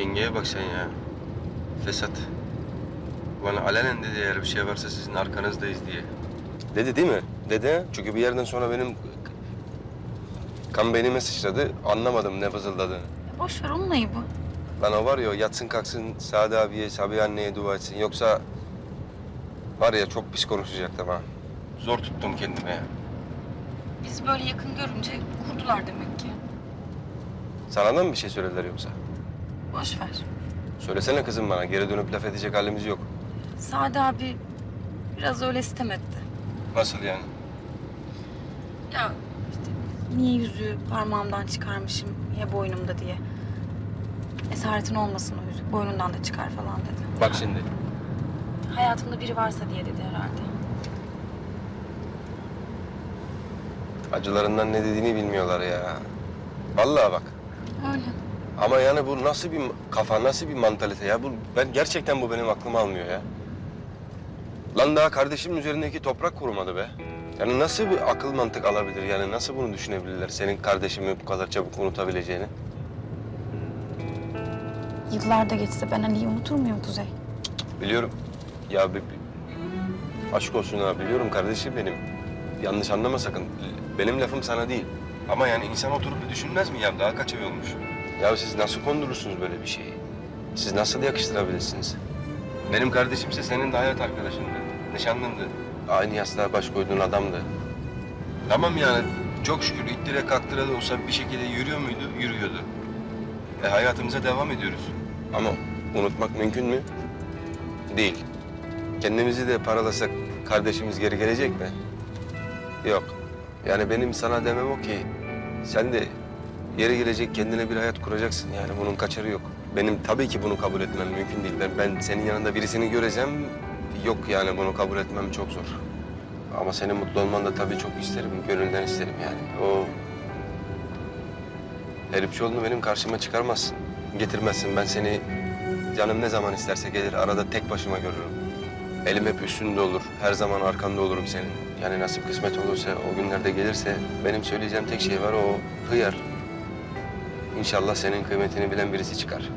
Yengeye bak sen ya. Fesat. Bana alenen dedi eğer bir şey varsa sizin arkanızdayız diye. Dedi değil mi? Dedi. Çünkü bir yerden sonra benim kan beynime sıçradı. Anlamadım ne fızıldadığını. Boş ver onun ayıbı. Lan o var ya o yatsın kalksın Sade abiye, Sabiha anneye dua etsin. Yoksa var ya çok pis konuşacaktım ha. Zor tuttum kendime ya. Bizi böyle yakın görünce kurdular demek ki. Sana da mı bir şey söylediler yoksa? Boş ver. Söylesene kızım bana. Geri dönüp laf edecek halimiz yok. Sade abi biraz öyle sitem etti. Nasıl yani? Ya işte niye yüzüğü parmağımdan çıkarmışım, niye boynumda diye. Esaretin olmasın o yüzük, boynundan da çıkar falan dedi. Bak şimdi. Hayatımda biri varsa diye dedi herhalde. Acılarından ne dediğini bilmiyorlar ya. Vallahi bak. Öyle. Ama yani bu nasıl bir kafa, nasıl bir mantalite ya? Bu, ben gerçekten bu benim aklım almıyor ya. Lan daha kardeşimin üzerindeki toprak kurumadı be. Yani nasıl bir akıl mantık alabilir? Yani nasıl bunu düşünebilirler? Senin kardeşimi bu kadar çabuk unutabileceğini. Yıllar da geçse ben Ali'yi unutur muyum Kuzey? Biliyorum. Ya bir, aşk olsun ha biliyorum kardeşim benim. Yanlış anlama sakın. Benim lafım sana değil. Ama yani insan oturup bir düşünmez mi ya? Daha kaç ay olmuş? Ya siz nasıl kondurursunuz böyle bir şeyi? Siz nasıl yakıştırabilirsiniz? Benim kardeşimse senin de hayat arkadaşındı. Nişanlındı. Aynı yastığa baş koyduğun adamdı. Tamam yani çok şükür ittire kaktıra da olsa bir şekilde yürüyor muydu? Yürüyordu. E hayatımıza devam ediyoruz. Ama unutmak mümkün mü? Değil. Kendimizi de paralasak kardeşimiz geri gelecek mi? Yok. Yani benim sana demem o ki sen de yeri gelecek kendine bir hayat kuracaksın yani bunun kaçarı yok. Benim tabii ki bunu kabul etmem mümkün değil. Ben, ben senin yanında birisini göreceğim. Yok yani bunu kabul etmem çok zor. Ama senin mutlu olman da tabii çok isterim. Gönülden isterim yani. O Herifçioğlu'nu benim karşıma çıkarmazsın. Getirmezsin. Ben seni canım ne zaman isterse gelir arada tek başıma görürüm. Elim hep üstünde olur. Her zaman arkanda olurum senin. Yani nasip kısmet olursa, o günlerde gelirse benim söyleyeceğim tek şey var o hıyar. İnşallah senin kıymetini bilen birisi çıkar.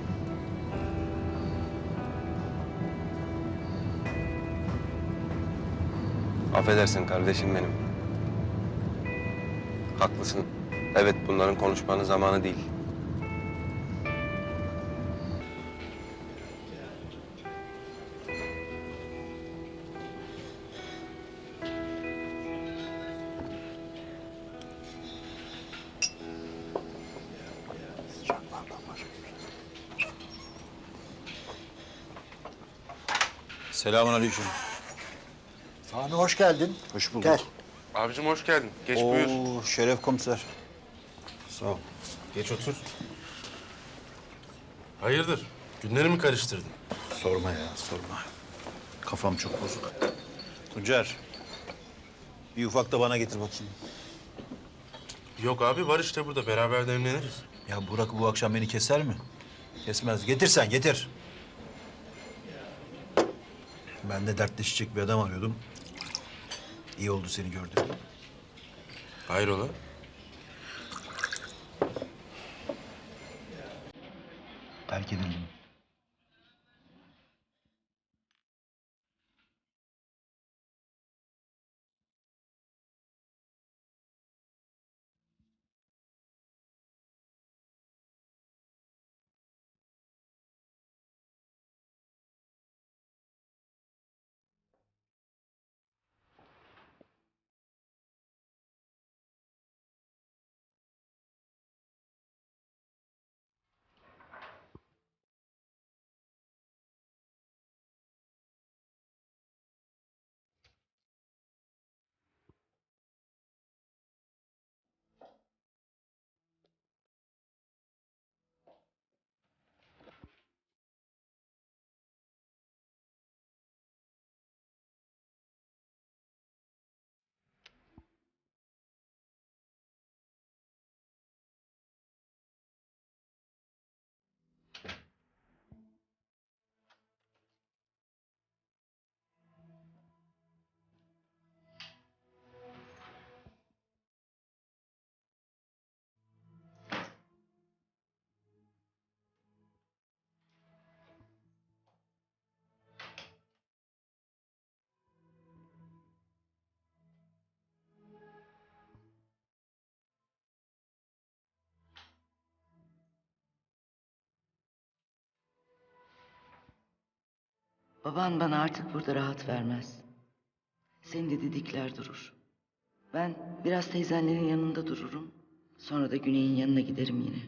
Affedersin kardeşim benim. Haklısın. Evet bunların konuşmanın zamanı değil. Selamun aleyküm. Sami hoş geldin. Hoş bulduk. Gel. Abicim hoş geldin. Geç Oo, buyur. Şeref komiser. Sağ ol. Geç otur. Hayırdır? Günleri mi karıştırdın? Sorma ya, sorma. Kafam çok bozuk. Tuncer, bir ufak da bana getir bakayım. Yok abi var işte burada. Beraber demleniriz. Ya Burak bu akşam beni keser mi? Kesmez. Getir sen, getir. Ben de dertleşecek bir adam arıyordum. İyi oldu seni gördüm. Hayrola? Baban bana artık burada rahat vermez. Seni de didikler durur. Ben biraz teyzenlerin yanında dururum. Sonra da Güney'in yanına giderim yine.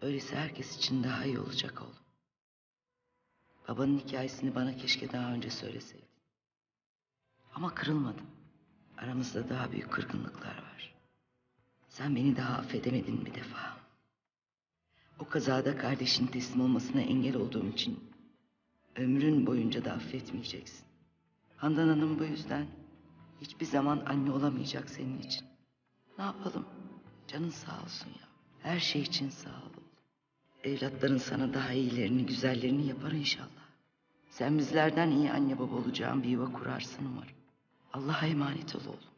Öylesi herkes için daha iyi olacak oğlum. Babanın hikayesini bana keşke daha önce söyleseydin. Ama kırılmadım. Aramızda daha büyük kırgınlıklar var. Sen beni daha affedemedin bir defa. O kazada kardeşin teslim olmasına engel olduğum için ömrün boyunca da affetmeyeceksin. Handan Hanım bu yüzden hiçbir zaman anne olamayacak senin için. Ne yapalım? Canın sağ olsun ya. Her şey için sağ ol. Evlatların sana daha iyilerini, güzellerini yapar inşallah. Sen bizlerden iyi anne baba olacağın bir yuva kurarsın umarım. Allah'a emanet ol oğlum.